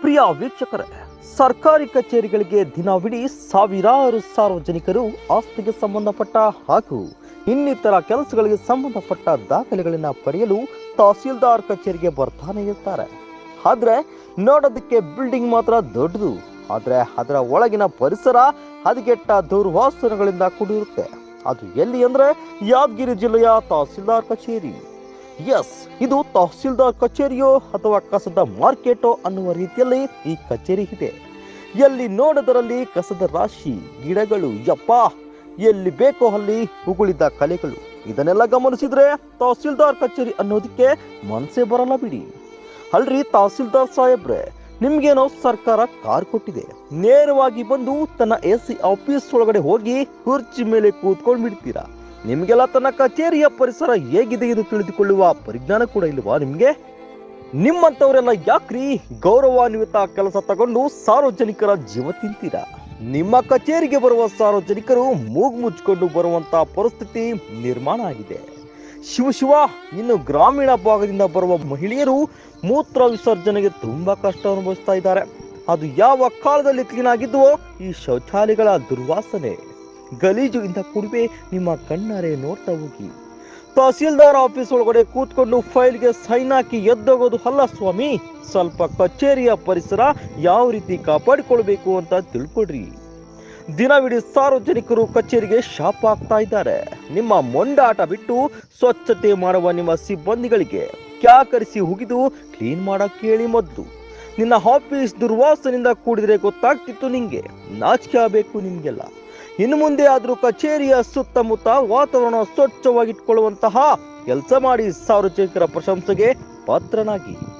ಪ್ರಿಯ ವೀಕ್ಷಕರೇ, ಸರ್ಕಾರಿ ಕಚೇರಿಗಳಿಗೆ ದಿನವಿಡೀ ಸಾವಿರಾರು ಸಾರ್ವಜನಿಕರು ಆಸ್ತಿಗೆ ಸಂಬಂಧಪಟ್ಟ ಹಾಗೂ ಇನ್ನಿತರ ಕೆಲಸಗಳಿಗೆ ಸಂಬಂಧಪಟ್ಟ ದಾಖಲೆಗಳನ್ನು ಪಡೆಯಲು ತಹಸೀಲ್ದಾರ್ ಕಚೇರಿಗೆ ಬರ್ತಾನೆ ಇರ್ತಾರೆ. ಆದರೆ ನೋಡೋದಕ್ಕೆ ಬಿಲ್ಡಿಂಗ್ ಮಾತ್ರ ದೊಡ್ಡದು. ಆದರೆ ಅದರ ಒಳಗಿನ ಪರಿಸರ ಹದಗೆಟ್ಟ ದುರ್ವಾಸನೆಗಳಿಂದ ಕೂಡಿರುತ್ತೆ. ಅದು ಎಲ್ಲಿ ಅಂದ್ರೆ ಯಾದಗಿರಿ ಜಿಲ್ಲೆಯ ತಹಸೀಲ್ದಾರ್ ಕಚೇರಿ. ಎಸ್ ಇದು ತಹಸೀಲ್ದಾರ್ ಕಚೇರಿಯೋ ಅಥವಾ ಕಸದ ಮಾರ್ಕೆಟೋ ಅನ್ನುವ ರೀತಿಯಲ್ಲಿ ಈ ಕಚೇರಿ ಇದೆ. ಎಲ್ಲಿ ನೋಡೋದರಲ್ಲಿ ಕಸದ ರಾಶಿ, ಗಿಡಗಳು, ಯಪ್ಪ, ಎಲ್ಲಿ ಬೇಕೋ ಅಲ್ಲಿ ಉಗುಳಿದ ಕಲೆಗಳು. ಇದನ್ನೆಲ್ಲ ಗಮನಿಸಿದ್ರೆ ತಹಸೀಲ್ದಾರ್ ಕಚೇರಿ ಅನ್ನೋದಕ್ಕೆ ಮನಸ್ಸೇ ಬರಲ್ಲ ಬಿಡಿ. ಅಲ್ರಿ ತಹಸೀಲ್ದಾರ್ ಸಾಹೇಬ್ರೆ, ನಿಮ್ಗೇನೋ ಸರ್ಕಾರ ಕಾರ್ ಕೊಟ್ಟಿದೆ. ನೇರವಾಗಿ ಬಂದು ತನ್ನ ಎ ಸಿ ಆಫೀಸ್ ಒಳಗಡೆ ಹೋಗಿ ಕುರ್ಚಿ ಮೇಲೆ ಕೂತ್ಕೊಂಡು ಬಿಡ್ತೀರಾ ನಿಮ್ಗೆಲ್ಲ ತನ್ನ ಕಚೇರಿಯ ಪರಿಸರ ಹೇಗಿದೆ ಎಂದು ತಿಳಿದುಕೊಳ್ಳುವ ಪರಿಜ್ಞಾನ ಕೂಡ ಇಲ್ಲವಾ ನಿಮಗೆ? ನಿಮ್ಮಂಥವರೆಲ್ಲ ಯಾಕ್ರಿ ಗೌರವಾನ್ವಿತ ಕೆಲಸ ತಗೊಂಡು ಸಾರ್ವಜನಿಕರ ಜೀವ ತಿಂತೀರಾ? ನಿಮ್ಮ ಕಚೇರಿಗೆ ಬರುವ ಸಾರ್ವಜನಿಕರು ಮೂಗು ಮುಚ್ಕೊಂಡು ಬರುವಂತ ಪರಿಸ್ಥಿತಿ ನಿರ್ಮಾಣ ಆಗಿದೆ. ಶಿವ ಶಿವ, ಇನ್ನು ಗ್ರಾಮೀಣ ಭಾಗದಿಂದ ಬರುವ ಮಹಿಳೆಯರು ಮೂತ್ರ ವಿಸರ್ಜನೆಗೆ ತುಂಬಾ ಕಷ್ಟ ಅನುಭವಿಸ್ತಾ ಇದ್ದಾರೆ. ಅದು ಯಾವ ಕಾಲದಲ್ಲಿ ಕ್ಲೀನ್ ಆಗಿದ್ವೋ ಈ ಶೌಚಾಲಯಗಳ ದುರ್ವಾಸನೆ. ಗಲೀಜು ಇಂದ ಕುಡಿವೆ ನಿಮ್ಮ ಕಣ್ಣಾರೆ ನೋಡ್ತಾ ಹೋಗಿ. ತಹಸೀಲ್ದಾರ್ ಆಫೀಸ್ ಒಳಗಡೆ ಕೂತ್ಕೊಂಡು ಫೈಲ್ಗೆ ಸೈನ್ ಹಾಕಿ ಎದ್ದೋಗೋದು ಅಲ್ಲ ಸ್ವಾಮಿ. ಸ್ವಲ್ಪ ಕಚೇರಿಯ ಪರಿಸರ ಯಾವ ರೀತಿ ಕಾಪಾಡಿಕೊಳ್ಬೇಕು ಅಂತ ತಿಳ್ಕೊಡ್ರಿ ದಿನವಿಡೀ ಸಾರ್ವಜನಿಕರು ಕಚೇರಿಗೆ ಶಾಪ್ ಆಗ್ತಾ ಇದ್ದಾರೆ. ನಿಮ್ಮ ಮೊಂಡಾಟ ಬಿಟ್ಟು ಸ್ವಚ್ಛತೆ ಮಾಡುವ ನಿಮ್ಮ ಸಿಬ್ಬಂದಿಗಳಿಗೆ ಕ್ಯಾಕರಿಸಿ ಹುಗಿದು ಕ್ಲೀನ್ ಮಾಡೋ ಕೇಳಿ ಮೊದಲು. ನಿನ್ನ ಆಫೀಸ್ ದುರ್ವಾಸನಿಂದ ಕೂಡಿದ್ರೆ ಗೊತ್ತಾಗ್ತಿತ್ತು ನಿಮಗೆ ನಾಚಿಕೆ ಆಗಬೇಕು ನಿಮ್ಗೆಲ್ಲ. ಇನ್ನು ಮುಂದೆ ಆದರೂ ಕಚೇರಿಯ ಸುತ್ತಮುತ್ತ ವಾತಾವರಣ ಸ್ವಚ್ಛವಾಗಿಟ್ಕೊಳ್ಳುವಂತಹ ಕೆಲಸ ಮಾಡಿ ಸಾರ್ವಜನಿಕರ ಪ್ರಶಂಸೆಗೆ ಪಾತ್ರನಾಗಿ.